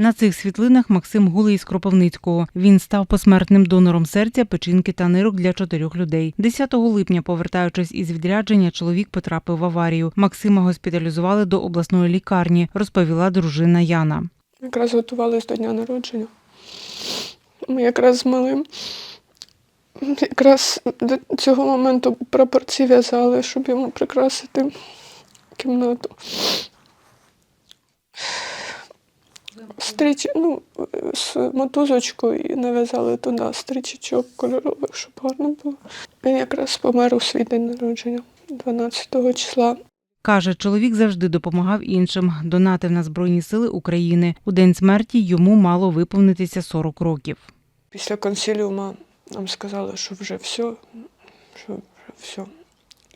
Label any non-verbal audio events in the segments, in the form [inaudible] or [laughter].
На цих світлинах Максим Гулий із Кропивницького. Він став посмертним донором серця, печінки та нирок для чотирьох людей. 10 липня, повертаючись із відрядження, чоловік потрапив в аварію. Максима госпіталізували до обласної лікарні, розповіла дружина Яна. Якраз готувалися до дня народження. Ми якраз з малим якраз до цього моменту прапорці в'язали, щоб йому прикрасити кімнату. Стріч, ну, з мотузочкою і нав'язали туди стрічечок кольорових, щоб гарно було. Він якраз помер у свій день народження, 12 числа. Каже, чоловік завжди допомагав іншим, донатив на Збройні сили України. У день смерті йому мало виповнитися 40 років. Після консиліума нам сказали, що вже все, що вже все.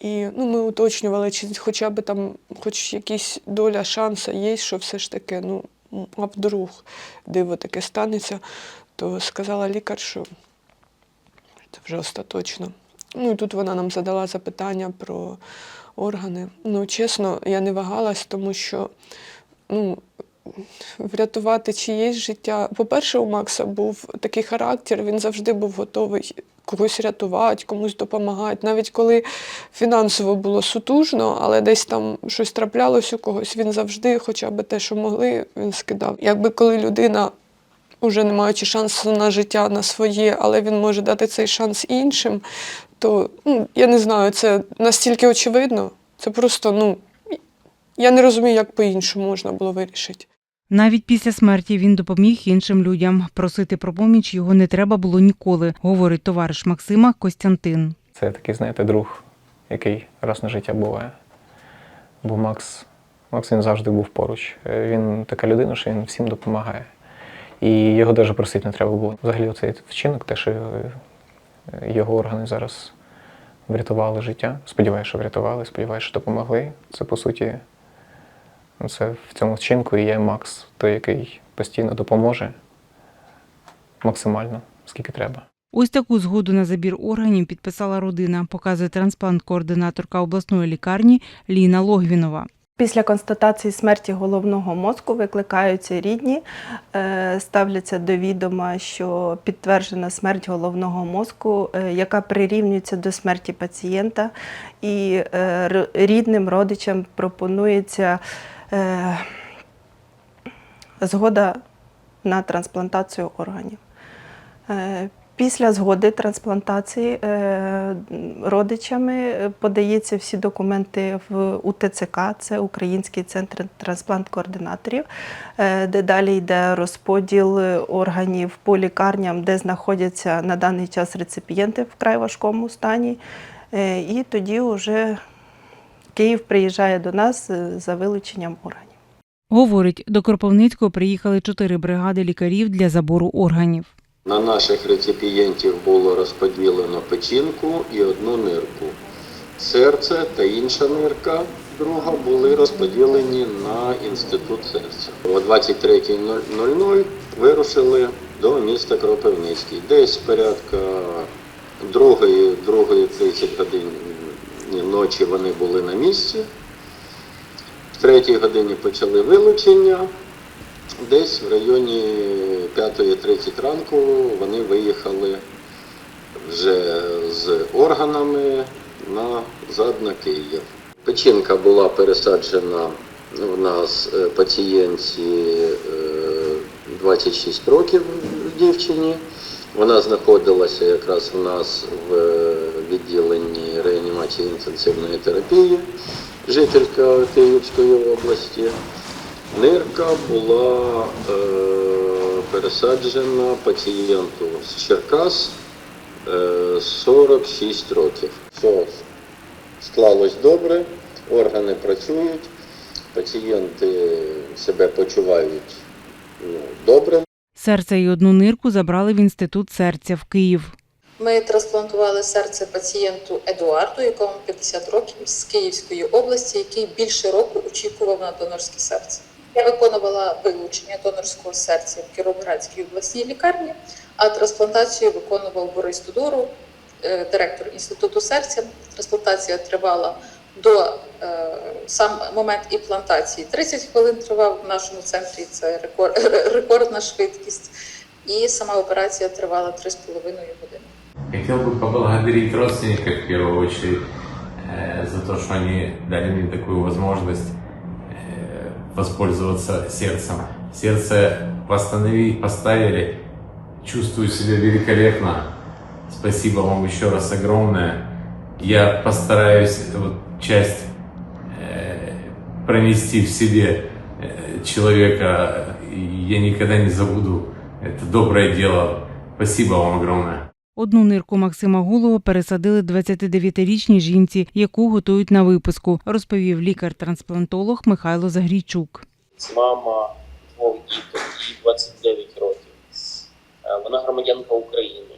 І ну, ми уточнювали, чи хоча б там хоч якась доля шансу є, що все ж таки, ну, а вдруг диво таке станеться, то сказала лікар, що це вже остаточно. Ну і тут вона нам задала запитання про органи. Ну, чесно, я не вагалась, тому що ну, врятувати чиєсь життя. По-перше, у Макса був такий характер, він завжди був готовий когось рятувати, комусь допомагати. Навіть коли фінансово було сутужно, але десь там щось траплялось у когось, він завжди, хоча б те, що могли, він скидав. Якби коли людина. Уже не маючи шансу на життя, на своє, але він може дати цей шанс іншим, то ну, я не знаю, це настільки очевидно. Це просто, ну, я не розумію, як по-іншому можна було вирішити. Навіть після смерті він допоміг іншим людям. Просити про поміч його не треба було ніколи, говорить товариш Максима Костянтин. Це такий, знаєте, друг, який раз на життя буває. Бо Макс, Макс він завжди був поруч. Е, Він така людина, що він всім допомагає. І його навіть просити не треба було. Взагалі, оцей вчинок, те, що е, його органи зараз врятували життя. Сподіваюся, що врятували, сподіваюся, що допомогли. Це по суті, це в цьому вчинку і є Макс, той, який постійно допоможе максимально, скільки треба. Ось таку згоду на забір органів підписала родина, показує трансплант-координаторка обласної лікарні Ліна Логвінова. Після констатації смерті головного мозку викликаються рідні, е, ставляться до відома, що підтверджена смерть головного мозку, е, яка прирівнюється до смерті пацієнта, і е, рідним родичам пропонується е, згода на трансплантацію органів. Е, Після згоди трансплантації е, родичами е, подається всі документи в УТЦК, це Український центр трансплант-координаторів, е, де далі йде розподіл е, органів по лікарням, де знаходяться на даний час реципієнти в вкрай важкому стані. Е, І тоді вже Київ приїжджає до нас е, за вилученням органів. Говорить, до Кропивницького приїхали чотири бригади лікарів для забору органів. На наших реципієнтів було розподілено печінку і одну нирку. Серце та інша нирка друга були розподілені на інститут серця. О 23.00 вирушили до міста Кропивницький. Десь порядка другої, другої 30 ночі вони були на місці. В третій годині почали вилучення. Десь в районі 5.30 ранку вони виїхали вже з органами назад на Київ. Печінка була пересаджена в нас е, пацієнтці е, 26 років дівчині. Вона знаходилася якраз у нас в е, відділенні реанімації інтенсивної терапії, жителька Київської області. Нирка була е, пересаджена пацієнту з Черкас е, 46 років. Все склалось добре, органи працюють, пацієнти себе почувають ну, добре. Серце і одну нирку забрали в інститут серця в Київ. Ми трансплантували серце пацієнту Едуарду, якому 50 років з Київської області, який більше року очікував на донорське серце. Я виконувала вилучення донорського серця в Кіровоградській обласній лікарні, а трансплантацію виконував Борис Тодоров, е, директор інституту серця. Трансплантація тривала до е, сам момент імплантації 30 хвилин тривав в нашому центрі. Це рекорд, [laughs] рекордна швидкість. І сама операція тривала 3,5 години. Хотел бы поблагодарить родственников в первую очередь э, за то, что они дали мне такую возможность э, воспользоваться сердцем. Сердце восстановить, поставили, чувствую себя великолепно. Спасибо вам еще раз огромное. Я постараюсь вот часть э, пронести в себе человека. Я никогда не забуду это доброе дело. Спасибо вам огромное. Одну нирку Максима Гулова пересадили 29-річній жінці, яку готують на виписку, розповів лікар-трансплантолог Михайло Загрійчук. мама двох діток, їй 29 років. Е, Вона громадянка України,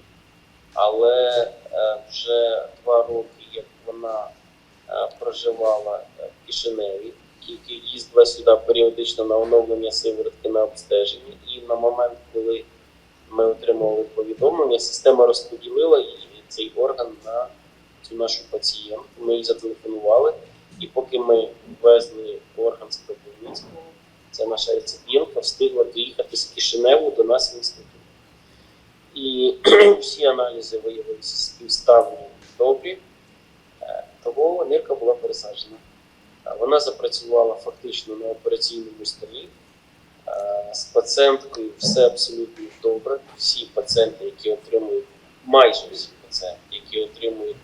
але е, вже два роки, як вона е, проживала в Кишиневі, тільки їздила сюди періодично на оновлення сиворотки на обстеження. І на момент, коли повідомлення, система розподілила її цей орган на цю нашу пацієнтку. Ми їй зателефонували, і поки ми везли орган з Кропивницького, це наша реципієнтка встигла доїхати з Кишиневу до нас в інститут. І [clears throat] всі аналізи виявилися співставні добрі, е, того нирка була пересаджена. Е, Вона запрацювала фактично на операційному столі. Е, З пацієнткою все абсолютно добре. Всі пацієнти, які отримують, майже всі пацієнти, які отримують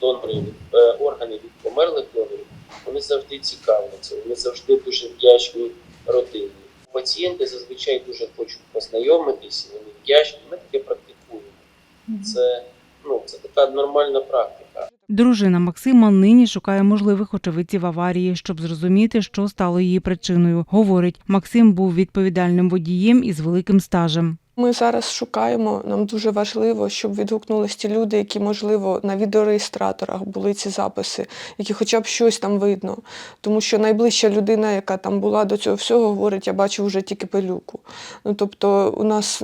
донори від е, органи від померлих донорів, вони завжди цікавляться, вони завжди дуже вдячні родині. Пацієнти зазвичай дуже хочуть познайомитись, вони вдячні. Ми таке практикуємо. Це, ну, це така нормальна практика. Дружина Максима нині шукає можливих очевидців аварії, щоб зрозуміти, що стало її причиною. Говорить, Максим був відповідальним водієм із великим стажем. Ми зараз шукаємо. Нам дуже важливо, щоб відгукнулись ті люди, які, можливо, на відеореєстраторах були ці записи, які хоча б щось там видно. Тому що найближча людина, яка там була до цього всього, говорить, я бачу вже тільки пилюку. Ну тобто, у нас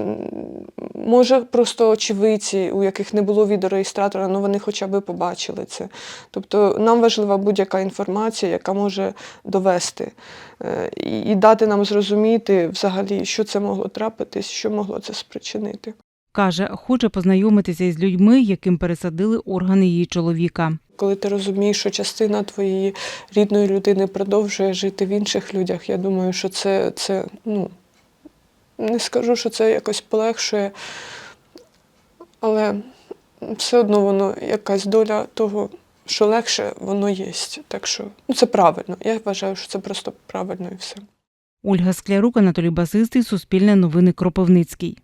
може просто очевидці, у яких не було відеореєстратора, але вони хоча б побачили це. Тобто, нам важлива будь-яка інформація, яка може довести і, і дати нам зрозуміти взагалі, що це могло трапитись, що могло це спричинити. Каже, хоче познайомитися із людьми, яким пересадили органи її чоловіка. Коли ти розумієш, що частина твоєї рідної людини продовжує жити в інших людях, я думаю, що це, це ну, не скажу, що це якось полегшує, але все одно воно якась доля того, що легше, воно єсть. Так що ну, це правильно. Я вважаю, що це просто правильно і все. Ольга Склярук, Анатолій Басистий, Суспільне новини Кропивницький.